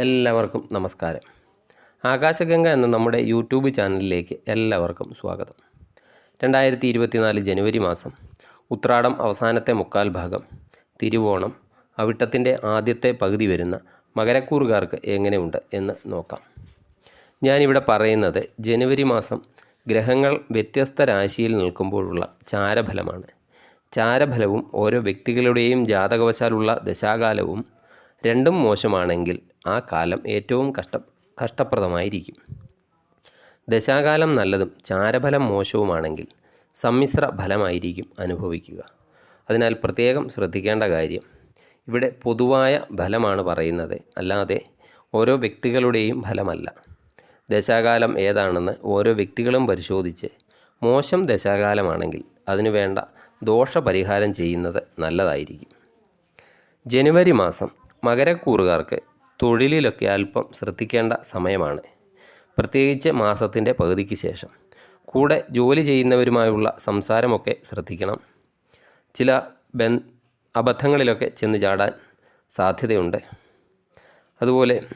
എല്ലാവർക്കും നമസ്കാരം. ആകാശഗംഗ എന്ന നമ്മുടെ യൂട്യൂബ് ചാനലിലേക്ക് എല്ലാവർക്കും സ്വാഗതം. രണ്ടായിരത്തി ഇരുപത്തിനാല് ജനുവരി മാസം ഉത്രാടം അവസാനത്തെ മുക്കാൽ ഭാഗം തിരുവോണം അവിട്ടത്തിന്റെ ആദ്യത്തെ പകുതി വരുന്ന മകരക്കൂറുകാർക്ക് എങ്ങനെയുണ്ട് എന്ന് നോക്കാം. ഞാനിവിടെ പറയുന്നത് ജനുവരി മാസം ഗ്രഹങ്ങൾ വ്യത്യസ്ത രാശിയിൽ നിൽക്കുമ്പോഴുള്ള ചാരഫലമാണ്. ചാരഫലവും ഓരോ വ്യക്തികളുടെയും ജാതകവശാലുള്ള ദശാകാലവും രണ്ടും മോശമാണെങ്കിൽ ആ കാലം ഏറ്റവും കഷ്ട കഷ്ടപ്രദമായിരിക്കും. ദശാകാലം നല്ലതും ചാരഫലം മോശവുമാണെങ്കിൽ സമ്മിശ്ര ഫലമായിരിക്കും അനുഭവിക്കുക. അതിനാൽ പ്രത്യേകം ശ്രദ്ധിക്കേണ്ട കാര്യം ഇവിടെ പൊതുവായ ഫലമാണ് പറയുന്നത് അല്ലാതെ ഓരോ വ്യക്തികളുടെയും ഫലമല്ല. ദശാകാലം ഏതാണെന്ന് ഓരോ വ്യക്തികളും പരിശോധിച്ച് മോശം ദശാകാലമാണെങ്കിൽ അതിനു വേണ്ട ദോഷപരിഹാരം ചെയ്യുന്നത് നല്ലതായിരിക്കും. ജനുവരി മാസം മകരക്കൂറുകാർക്ക് തൊഴിലിലൊക്കെ അല്പം ശ്രദ്ധിക്കേണ്ട സമയമാണ്. പ്രത്യേകിച്ച് മാസത്തിന്റെ പകുതിക്ക് ശേഷം. കൂടെ ജോലി ചെയ്യുന്നവരുമായുള്ള സംസാരമൊക്കെ ശ്രദ്ധിക്കണം. ചില ബൻ അബദ്ധങ്ങളിലൊക്കെ ചെന്ന് ചാടാൻ സാധ്യതയുണ്ട്. അതുപോലെ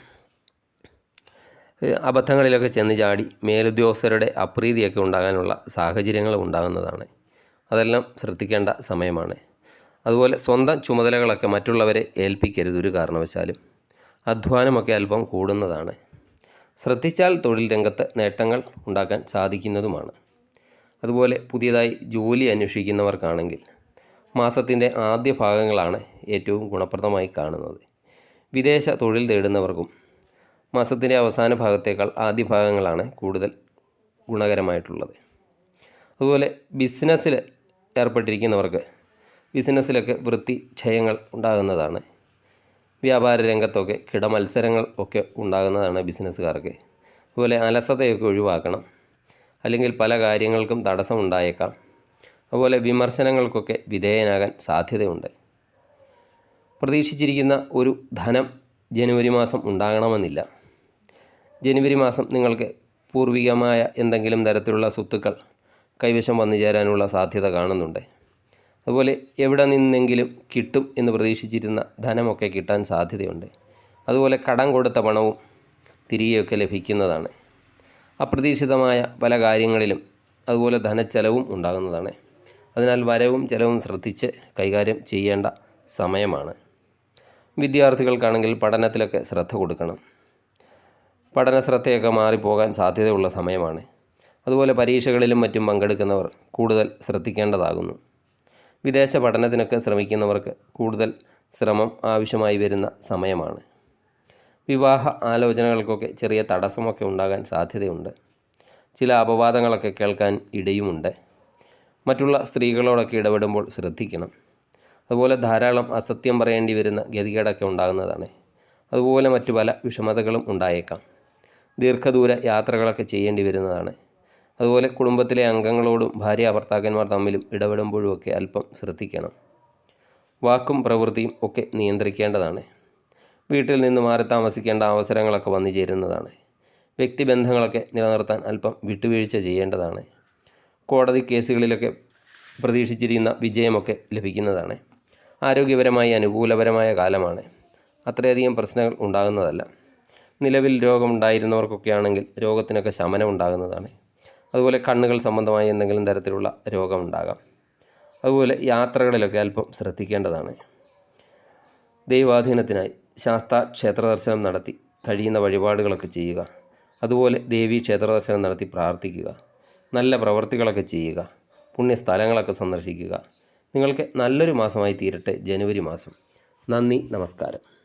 അബദ്ധങ്ങളിലൊക്കെ ചെന്ന് ചാടി മേലുദ്യോഗസ്ഥരുടെ അപ്രീതിയൊക്കെ ഉണ്ടാകാനുള്ള സാഹചര്യങ്ങൾ ഉണ്ടാകുന്നതാണ്. അതെല്ലാം ശ്രദ്ധിക്കേണ്ട സമയമാണ്. അതുപോലെ സ്വന്തം ചുമതലകളൊക്കെ മറ്റുള്ളവരെ ഏൽപ്പിക്കരുത് ഒരു കാരണവശാലും. അധ്വാനമൊക്കെ അല്പം കൂടുന്നതാണ്. ശ്രദ്ധിച്ചാൽ തൊഴിൽ രംഗത്ത് നേട്ടങ്ങൾ ഉണ്ടാക്കാൻ സാധിക്കുന്നതുമാണ്. അതുപോലെ പുതിയതായി ജോലി അന്വേഷിക്കുന്നവർക്കാണെങ്കിൽ മാസത്തിന്റെ ആദ്യ ഭാഗങ്ങളാണ് ഏറ്റവും ഗുണപ്രദമായി കാണുന്നത്. വിദേശ തൊഴിൽ തേടുന്നവർക്കും മാസത്തിന്റെ അവസാന ഭാഗത്തേക്കാൾ ആദ്യ ഭാഗങ്ങളാണ് കൂടുതൽ ഗുണകരമായിട്ടുള്ളത്. അതുപോലെ ബിസിനസ്സിൽ ഏർപ്പെട്ടിരിക്കുന്നവർക്ക് ബിസിനസ്സിലൊക്കെ വൃത്തി ക്ഷയങ്ങൾ ഉണ്ടാകുന്നതാണ്. വ്യാപാര രംഗത്തൊക്കെ കിടമത്സരങ്ങൾ ഒക്കെ ഉണ്ടാകുന്നതാണ് ബിസിനസ്സുകാർക്ക്. അതുപോലെ അലസതയൊക്കെ ഒഴിവാക്കണം. അല്ലെങ്കിൽ പല കാര്യങ്ങൾക്കും തടസ്സമുണ്ടായേക്കാം അതുപോലെ വിമർശനങ്ങൾക്കൊക്കെ വിധേയനാകാൻ സാധ്യതയുണ്ട്. പ്രതീക്ഷിച്ചിരിക്കുന്ന ഒരു ധനം ജനുവരി മാസം ഉണ്ടാകണമെന്നില്ല. ജനുവരി മാസം നിങ്ങൾക്ക് പൂർവികമായ എന്തെങ്കിലും തരത്തിലുള്ള സ്വത്തുക്കൾ കൈവശം വന്നു ചേരാനുള്ള സാധ്യത കാണുന്നുണ്ട്. അതുപോലെ എവിടെ നിന്നെങ്കിലും കിട്ടും എന്ന് പ്രതീക്ഷിച്ചിരുന്ന ധനമൊക്കെ കിട്ടാൻ സാധ്യതയുണ്ട്. അതുപോലെ കടം കൊടുത്ത പണവും തിരികെയൊക്കെ ലഭിക്കുന്നതാണ്. അപ്രതീക്ഷിതമായ പല കാര്യങ്ങളിലും അതുപോലെ ധനച്ചെലവും ഉണ്ടാകുന്നതാണ്. അതിനാൽ വരവും ചെലവും ശ്രദ്ധിച്ച് കൈകാര്യം ചെയ്യേണ്ട സമയമാണ്. വിദ്യാർത്ഥികൾക്കാണെങ്കിൽ പഠനത്തിലൊക്കെ ശ്രദ്ധ കൊടുക്കണം. പഠന ശ്രദ്ധയൊക്കെ മാറിപ്പോകാൻ സാധ്യതയുള്ള സമയമാണ്. അതുപോലെ പരീക്ഷകളിലും മറ്റും പങ്കെടുക്കുന്നവർ കൂടുതൽ ശ്രദ്ധിക്കേണ്ടതാകുന്നു. വിദേശ പഠനത്തിനൊക്കെ ശ്രമിക്കുന്നവർക്ക് കൂടുതൽ ശ്രമം ആവശ്യമായി വരുന്ന സമയമാണ്. വിവാഹ ആലോചനകൾക്കൊക്കെ ചെറിയ തടസ്സമൊക്കെ ഉണ്ടാകാൻ സാധ്യതയുണ്ട്. ചില അപവാദങ്ങളൊക്കെ കേൾക്കാൻ ഇടയുമുണ്ട്. മറ്റുള്ള സ്ത്രീകളോടൊക്കെ ഇടപെടുമ്പോൾ ശ്രദ്ധിക്കണം. അതുപോലെ ധാരാളം അസത്യം പറയേണ്ടി വരുന്ന ഗതികേടൊക്കെ ഉണ്ടാകുന്നതാണ്. അതുപോലെ മറ്റു പല വിഷമതകളും ഉണ്ടായേക്കാം. ദീർഘദൂര യാത്രകളൊക്കെ ചെയ്യേണ്ടി വരുന്നതാണ്. അതുപോലെ കുടുംബത്തിലെ അംഗങ്ങളോടും ഭാര്യ ഭർത്താക്കന്മാർ തമ്മിലും ഇടപെടുമ്പോഴുമൊക്കെ അല്പം ശ്രദ്ധിക്കണം. വാക്കും പ്രവൃത്തിയും ഒക്കെ നിയന്ത്രിക്കേണ്ടതാണ്. വീട്ടിൽ നിന്ന് മാറി താമസിക്കേണ്ട അവസരങ്ങളൊക്കെ വന്നു ചേരുന്നതാണ്. വ്യക്തിബന്ധങ്ങളൊക്കെ നിലനിർത്താൻ അല്പം വിട്ടുവീഴ്ച ചെയ്യേണ്ടതാണ്. കോടതി കേസുകളിലൊക്കെ പ്രതീക്ഷിച്ചിരിക്കുന്ന വിജയമൊക്കെ ലഭിക്കുന്നതാണ്. ആരോഗ്യപരമായി അനുകൂലപരമായ കാലമാണ്. അത്രയധികം പ്രശ്നങ്ങൾ ഉണ്ടാകുന്നതല്ല. നിലവിൽ രോഗമുണ്ടായിരുന്നവർക്കൊക്കെ ആണെങ്കിൽ രോഗത്തിനൊക്കെ ശമനം ഉണ്ടാകുന്നതാണ്. അതുപോലെ കണ്ണുകൾ സംബന്ധമായി എന്തെങ്കിലും തരത്തിലുള്ള രോഗമുണ്ടാകാം. അതുപോലെ യാത്രകളിലൊക്കെ അല്പം ശ്രദ്ധിക്കേണ്ടതാണ്. ദൈവാധീനത്തിനായി ശാസ്ത ക്ഷേത്ര ദർശനം നടത്തി കഴിയുന്ന വഴിപാടുകളൊക്കെ ചെയ്യുക. അതുപോലെ ദേവി ക്ഷേത്ര ദർശനം നടത്തി പ്രാർത്ഥിക്കുക. നല്ല പ്രവർത്തികളൊക്കെ ചെയ്യുക. പുണ്യസ്ഥലങ്ങളൊക്കെ സന്ദർശിക്കുക. നിങ്ങൾക്ക് നല്ലൊരു മാസമായി തീരട്ടെ ജനുവരി മാസം. നന്ദി നമസ്കാരം.